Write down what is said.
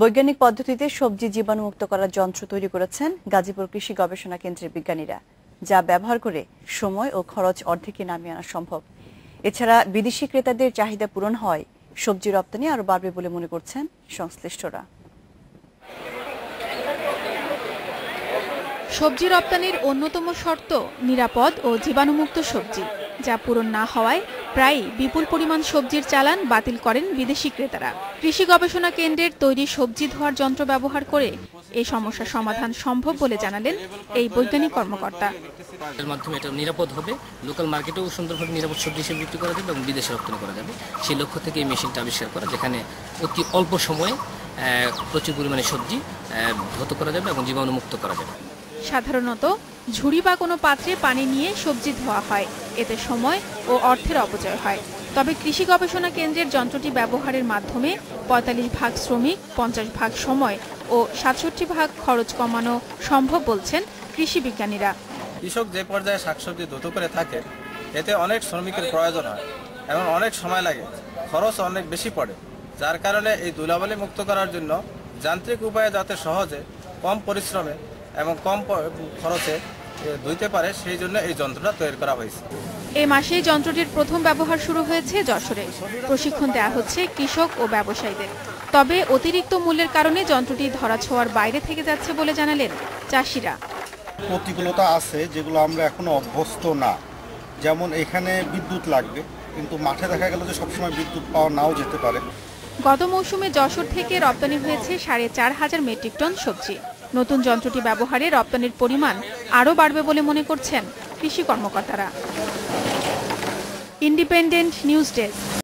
বৈজ্ঞানিক পদ্ধতিতে সবজি জীবাণুমুক্ত করার যন্ত্র তৈরি করেছেন গাজীপুর কৃষি গবেষণা কেন্দ্রের বিজ্ঞানীরা, যা ব্যবহার করে সময় ও খরচ অর্ধেকে নামিয়ে আনা সম্ভব। এছাড়া বিদেশি ক্রেতাদের চাহিদা পূরণ হয়, সবজি রপ্তানি আরও বাড়বে বলে মনে করছেন সংশ্লিষ্টরা। সবজি রপ্তানির অন্যতম শর্ত নিরাপদ ও জীবাণুমুক্ত সবজি, যা পূরণ না হওয়ায় প্রায়ই বিপুল পরিমাণ সবজির চালান বাতিল করেন বিদেশি ক্রেতারা। কৃষি গবেষণা কেন্দ্রের তৈরি সবজি ধোয়ার যন্ত্র ব্যবহার করে এই সমস্যার সমাধান সম্ভব বলে জানালেন এই বৈজ্ঞানিক কর্মকর্তা। এর মাধ্যমে এটা নিরাপদ হবে। লোকাল মার্কেটেও সুন্দরভাবে নিরাপদ সবজি হিসেবে বিক্রি করা যাবে এবং বিদেশে রপ্তানি করা যাবে। সেই লক্ষ্য থেকে এই মেশিনটা আবিষ্কার করা, যেখানে অতি অল্প সময়ে প্রচুর পরিমাণে সবজি ধৌত করা যাবে এবং জীবাণুমুক্ত করা যাবে। সাধারণত ঝুড়ি বা কোনো পাত্রে পানি নিয়ে সবজি ধোয়া হয়। এতে সময় ও অর্থের অপচয় হয়। তবে কৃষি গবেষণা কেন্দ্রের যন্ত্রটি ব্যবহারের মাধ্যমে পঁয়তাল্লিশ ভাগ শ্রমিক, পঞ্চাশ ভাগ সময় ও সাতষট্টি ভাগ খরচ কমানো সম্ভব বলছেন কৃষি বিজ্ঞানীরা। কৃষক যে পর্যায়ে শাকসবজি দ্রুত করে থাকে, এতে অনেক শ্রমিকের প্রয়োজন হয় এবং অনেক সময় লাগে। খরচ অনেক বেশি পড়ে, যার কারণে এই ধুলাবালি মুক্ত করার জন্য যান্ত্রিক উপায়ে যাতে সহজে কম পরিশ্রমে এবং কম খরচে ধুইতে পারে সেই জন্য এই যন্ত্রটা তৈরি করা হয়েছে। এই মাসে যন্ত্রটির প্রথম ব্যবহার শুরু হয়েছে যশোরে। প্রশিক্ষণ দেওয়া হচ্ছে কৃষক ও ব্যবসায়ীদের। তবে অতিরিক্ত মূল্যের কারণে যন্ত্রটি ধরাছোঁয়ার বাইরে থেকে যাচ্ছে বলে জানালেন চাষিরা। প্রতিকূলতা আছে যেগুলো আমরা এখনও অভ্যস্ত না। যেমন এখানে বিদ্যুৎ লাগবে কিন্তু মাঠে দেখা গেল যে সবসময় বিদ্যুৎ পাওয়া নাও যেতে পারে। গত মৌসুমে যশোর থেকে রপ্তানি হয়েছে সাড়ে চার হাজার মেট্রিক টন সবজি। নতুন যন্ত্রটি ব্যবহারে রপ্তানির পরিমাণ আরও বাড়বে বলে মনে করছেন কৃষি কর্মকর্তারা। Independent news desk.